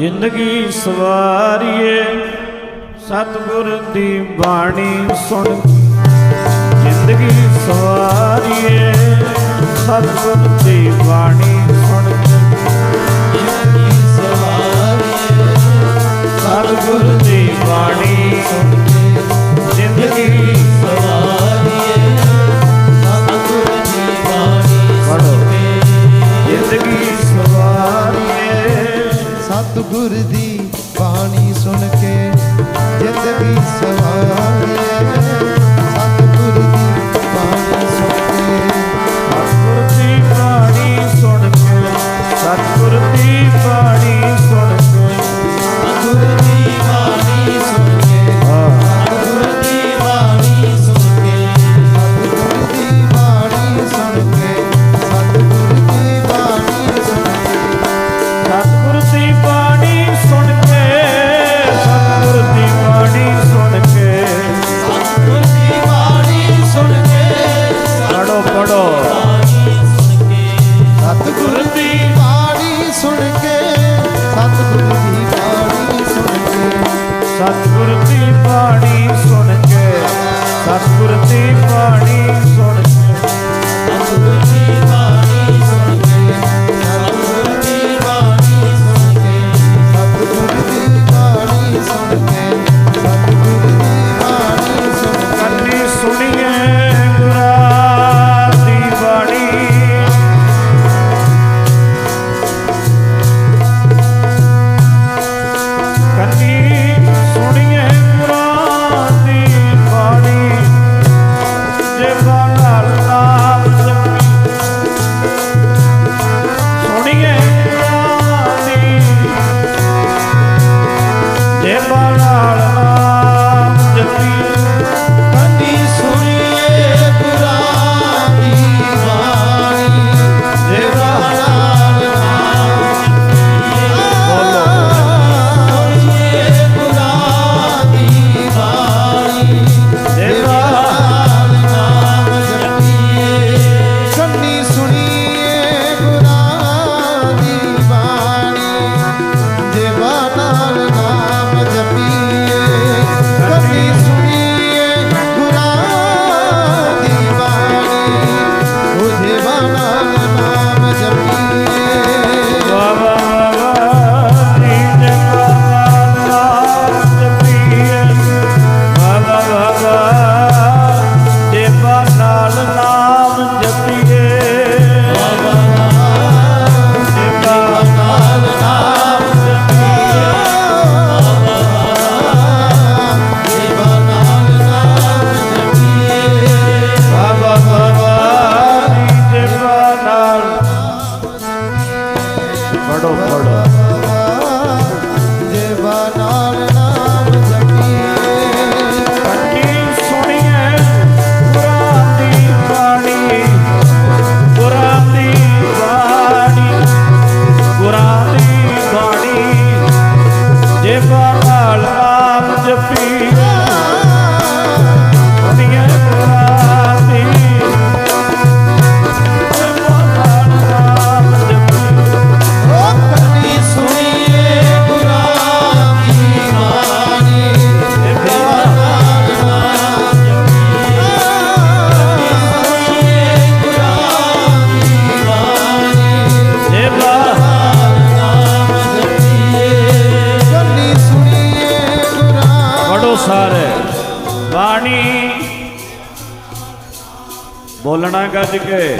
ਜ਼ਿੰਦਗੀ ਸਵਾਰੀਏ, ਸਤਿਗੁਰ ਦੀ ਬਾਣੀ ਸੁਣ। ਜ਼ਿੰਦਗੀ ਸਵਾਰੀਏ, ਸਤਿਗੁਰ ਦੀ ਬਾਣੀ ਸੁਣ। ਜ਼ਿੰਦਗੀ ਸਵਾਰੀਏ, ਸਤਿਗੁਰ ਦੀ ਬਾਣੀ ਸੁਣ। बुद्धि சத்குருத்தை பாடி சொன்னங்க சத்குருத்தை ਪੜੋ ਪੜੋ ਦੇਵਾ ਨਾਲ ਬਾਣੀ। ਪੁਰਾਣ ਬਾਣੀ ਪੁਰਾਣ ਬਾਣੀ। ਦੇਵਾ ਨਾਲ ਬੋਲਣਾ ਗੱਜ ਕੇ।